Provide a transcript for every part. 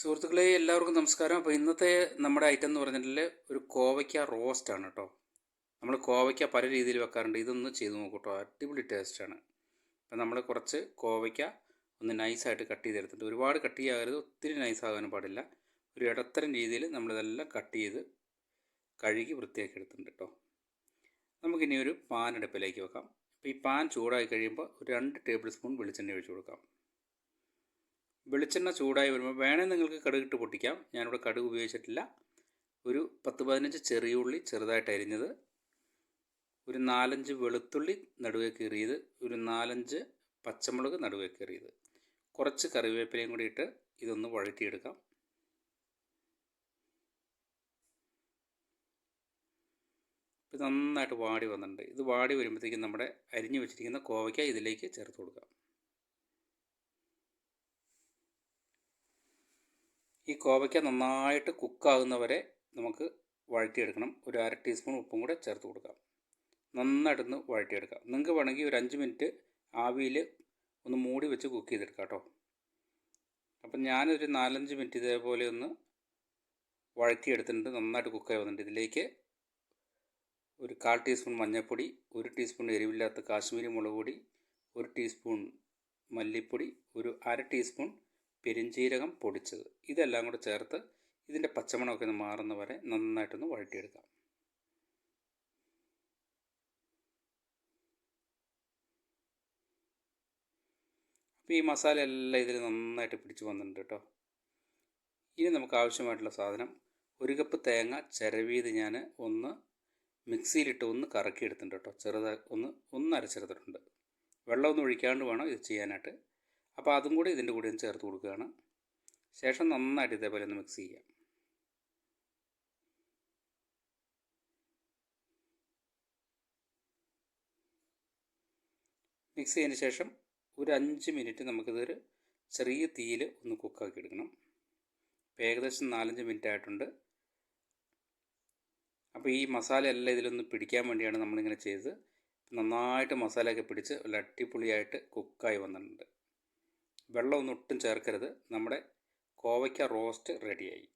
സുഹൃത്തുക്കളെ എല്ലാവർക്കും നമസ്കാരം. അപ്പോൾ ഇന്നത്തെ നമ്മുടെ ഐറ്റം എന്ന് പറഞ്ഞിട്ടുണ്ടെങ്കിൽ ഒരു കോവയ്ക്ക റോസ്റ്റ് ആണ് കേട്ടോ നമ്മൾ കോവയ്ക്ക പല രീതിയിൽ വെക്കാറുണ്ട്. ഇതൊന്ന് ചെയ്ത് നോക്കൂ കേട്ടോ അടിപൊളി ടേസ്റ്റാണ് അപ്പോൾ നമ്മൾ കുറച്ച് കോവയ്ക്ക ഒന്ന് നൈസായിട്ട് കട്ട് ചെയ്തെടുത്തിട്ട് ഒരുപാട് കട്ട് ചെയ്യാകരുത് ഒത്തിരി നൈസ് ആകാനും പാടില്ല. ഒരു ഇടത്തരം രീതിയിൽ നമ്മളിതെല്ലാം കട്ട് ചെയ്ത് കഴുകി വൃത്തിയാക്കി എടുത്തിട്ടുണ്ട് കേട്ടോ നമുക്കിനി ഒരു പാൻ അടുപ്പിലേക്ക് വെക്കാം. അപ്പോൾ ഈ പാൻ ചൂടായി കഴിയുമ്പോൾ ഒരു രണ്ട് ടേബിൾ സ്പൂൺ വെളിച്ചെണ്ണ ഒഴിച്ച് കൊടുക്കാം. വെളിച്ചെണ്ണ ചൂടായി വരുമ്പോൾ വേണേൽ നിങ്ങൾക്ക് കടുകിട്ട് പൊട്ടിക്കാം. ഞാനിവിടെ കടുക് ഉപയോഗിച്ചിട്ടില്ല. ഒരു പത്ത് പതിനഞ്ച് ചെറിയ ഉള്ളി ചെറുതായിട്ട് അരിഞ്ഞത്. ഒരു നാലഞ്ച് വെളുത്തുള്ളി നടുവേ കീറിയത്. ഒരു നാലഞ്ച് പച്ചമുളക് നടുവേ കീറിയത്. കുറച്ച് കറിവേപ്പിലയും കൂടി ഇട്ട് ഇതൊന്ന് വഴറ്റിയെടുക്കാം. ഇത് നന്നായിട്ട് വാടി വന്നിട്ടുണ്ട്. ഇത് വാടി വരുമ്പോഴത്തേക്കും നമ്മുടെ അരിഞ്ഞു വെച്ചിരിക്കുന്ന കോവയ്ക്ക ഇതിലേക്ക് ചേർത്ത് കൊടുക്കാം. ഈ കോവയ്ക്ക നന്നായിട്ട് കുക്കാകുന്നവരെ നമുക്ക് വഴറ്റിയെടുക്കണം. ഒരു അര ടീസ്പൂൺ ഉപ്പും കൂടെ ചേർത്ത് കൊടുക്കാം. നന്നായിട്ടൊന്ന് വഴറ്റിയെടുക്കാം. നിങ്ങൾക്ക് വേണമെങ്കിൽ ഒരു അഞ്ച് മിനിറ്റ് ആവിയിൽ ഒന്ന് മൂടി വെച്ച് കുക്ക് ചെയ്തെടുക്കാം കേട്ടോ. അപ്പം ഞാനൊരു നാലഞ്ച് മിനിറ്റ് ഇതേപോലെ ഒന്ന് വഴറ്റിയെടുത്തിട്ടുണ്ട്. നന്നായിട്ട് കുക്കായി വന്നിട്ടുണ്ട്. ഇതിലേക്ക് ഒരു കാൽ ടീസ്പൂൺ മഞ്ഞൾപ്പൊടി ഒരു ടീസ്പൂൺ എരിവില്ലാത്ത കാശ്മീരി മുളക് പൊടി ഒരു ടീസ്പൂൺ മല്ലിപ്പൊടി ഒരു അര ടീസ്പൂൺ പെരിഞ്ചീരകം പൊടിച്ചത്. ഇതെല്ലാം കൂടെ ചേർത്ത് ഇതിന്റെ പച്ചമണമൊക്കെ ഒന്ന് മാറുന്ന വരെ നന്നായിട്ടൊന്ന് വഴറ്റിയെടുക്കാം. അപ്പോൾ ഈ മസാല എല്ലാം ഇതിൽ നന്നായിട്ട് പിടിച്ച് വന്നിട്ടുണ്ട് കേട്ടോ. ഇനി നമുക്ക് ആവശ്യമായിട്ടുള്ള സാധനം ഒരു കപ്പ് തേങ്ങ ചിരവിയത് ഞാൻ ഒന്ന് മിക്സിയിലിട്ട് ഒന്ന് കറക്കി എടുത്തിട്ടുണ്ട് കേട്ടോ. ചെറുതായി ഒന്ന് ഒന്ന് അരച്ചെടുത്തിട്ടുണ്ട്. വെള്ളമൊന്നും ഒഴിക്കാണ്ട് വേണം ഇത് ചെയ്യാനായിട്ട്. അപ്പോൾ അതും കൂടി ഇതിന്റെ കൂടെ ഒന്ന് ചേർത്ത് കൊടുക്കുകയാണ്. ശേഷം നന്നായിട്ട് ഇതേപോലെ ഒന്ന് മിക്സ് ചെയ്യാം. മിക്സ് ചെയ്തതിന് ശേഷം ഒരു അഞ്ച് മിനിറ്റ് നമുക്കിതൊരു ചെറിയ തീയിൽ ഒന്ന് കുക്കാക്കി എടുക്കണം. ഇപ്പോൾ ഏകദേശം നാലഞ്ച് മിനിറ്റ് ആയിട്ടുണ്ട്. അപ്പോൾ ഈ മസാല എല്ലാം ഇതിലൊന്ന് പിടിക്കാൻ വേണ്ടിയാണ് നമ്മളിങ്ങനെ ചെയ്തത്. നന്നായിട്ട് മസാലയൊക്കെ പിടിച്ച് നല്ല അടിപൊളിയായിട്ട് കുക്കായി വന്നിട്ടുണ്ട്. വെള്ളമൊന്നും ഒട്ടും ചേർക്കരുത്. നമ്മുടെ കോവയ്ക്ക റോസ്റ്റ് റെഡിയായി.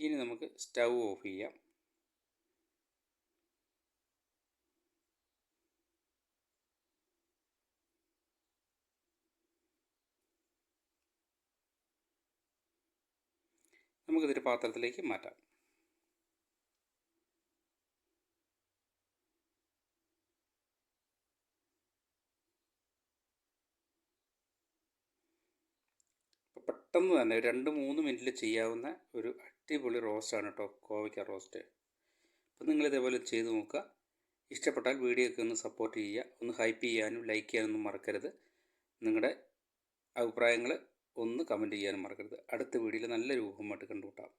ഇനി നമുക്ക് സ്റ്റൗ ഓഫ് ചെയ്യാം. നമുക്കിതൊരു പാത്രത്തിലേക്ക് മാറ്റാം. പെട്ടെന്ന് തന്നെ രണ്ട് മൂന്ന് മിനിറ്റിൽ ചെയ്യാവുന്ന ഒരു അടിപൊളി റോസ്റ്റാണ് കേട്ടോ കോവയ്ക്ക റോസ്റ്റ്. അപ്പം നിങ്ങൾ ഇതേപോലെ ചെയ്ത് നോക്കുക. ഇഷ്ടപ്പെട്ടാൽ വീഡിയോ ഒക്കെ ഒന്ന് സപ്പോർട്ട് ചെയ്യുക. ഒന്ന് ഹൈപ്പ് ചെയ്യാനും ലൈക്ക് ചെയ്യാനൊന്നും മറക്കരുത്. നിങ്ങളുടെ അഭിപ്രായങ്ങൾ ഒന്ന് കമന്റ് ചെയ്യാനും മറക്കരുത്. അടുത്ത വീഡിയോയിൽ നല്ല രൂപമായിട്ട് കണ്ടുമുട്ടാം.